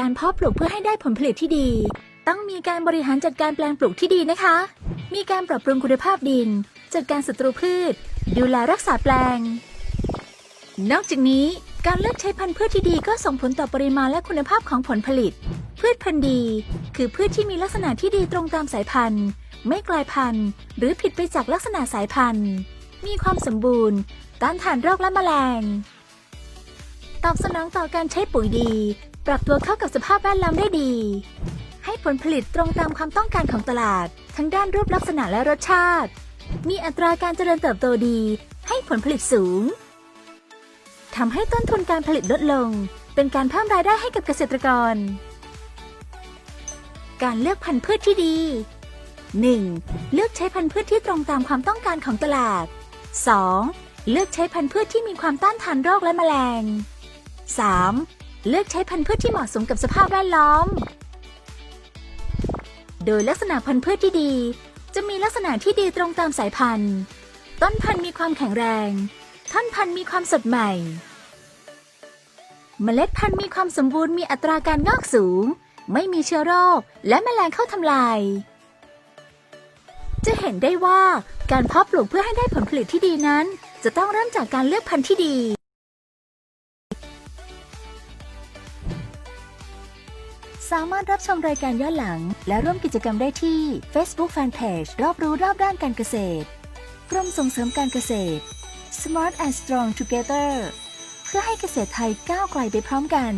การเพาะปลูกเพื่อให้ได้ผลผลิตที่ดี ต้องมีการบริหารจัดการแปลงปลูกที่ดีนะคะ มีการปรับปรุงคุณภาพดิน จัดการศัตรูพืช ดูแลรักษาแปลง นอกจากนี้การเลือกใช้พันธุ์พืชที่ดีก็ส่งผลต่อปริมาณและคุณภาพของผลผลิต พืชพันธุ์ดี คือพืชที่มีลักษณะที่ดีตรงตามสายพันธุ์ ไม่กลายพันธุ์ หรือผิดไปจากลักษณะสายพันธุ์ มีความสมบูรณ์ ต้านทานโรคและแมลง ตอบสนองต่อการใช้ปุ๋ยดี ปรับตัวเข้ากับสภาพแวดล้อมได้ดี ให้ผลผลิตตรงตามความต้องการของตลาด ทั้งด้านรูปลักษณะและรสชาติ มีอัตราการเจริญเติบโตดี ให้ผลผลิตสูงทำให้ต้นทุนการผลิตลดลง เป็นการเพิ่มรายได้ให้กับเกษตรกร การเลือกพันธุ์พืชที่ดี 1. เลือกใช้พันธุ์พืชที่ตรงตามความต้องการของตลาด 2. เลือกใช้พันธุ์พืชที่มีความต้านทานโรคและแมลง 3. เลือกใช้พันธุ์พืชที่เหมาะสมกับสภาพแวดล้อม โดยลักษณะพันธุ์พืชที่ดี จะมีลักษณะที่ดีตรงตามสายพันธุ์ ต้นพันธุ์มีความแข็งแรง ท่อนพันธุ์มีความสดใหม่ เมล็ดพันธุ์มีความสมบูรณ์มีอัตราการงอกสูง ไม่มีเชื้อโรค และแมลงเข้าทำลาย จะเห็นได้ว่าการเพาะปลูกเพื่อให้ได้ผลผลิตที่ดีนั้น จะต้องเริ่มจากการเลือกพันธุ์ที่ดี สามารถรับชมรายการย้อนหลัง และร่วมกิจกรรมได้ที่ Facebook Fanpage รอบรู้รอบด้านการเกษตรกรมส่งเสริมการเกษตร Smart and Strong Together เพื่อให้เกษตรไทยก้าวไกลไปพร้อมกัน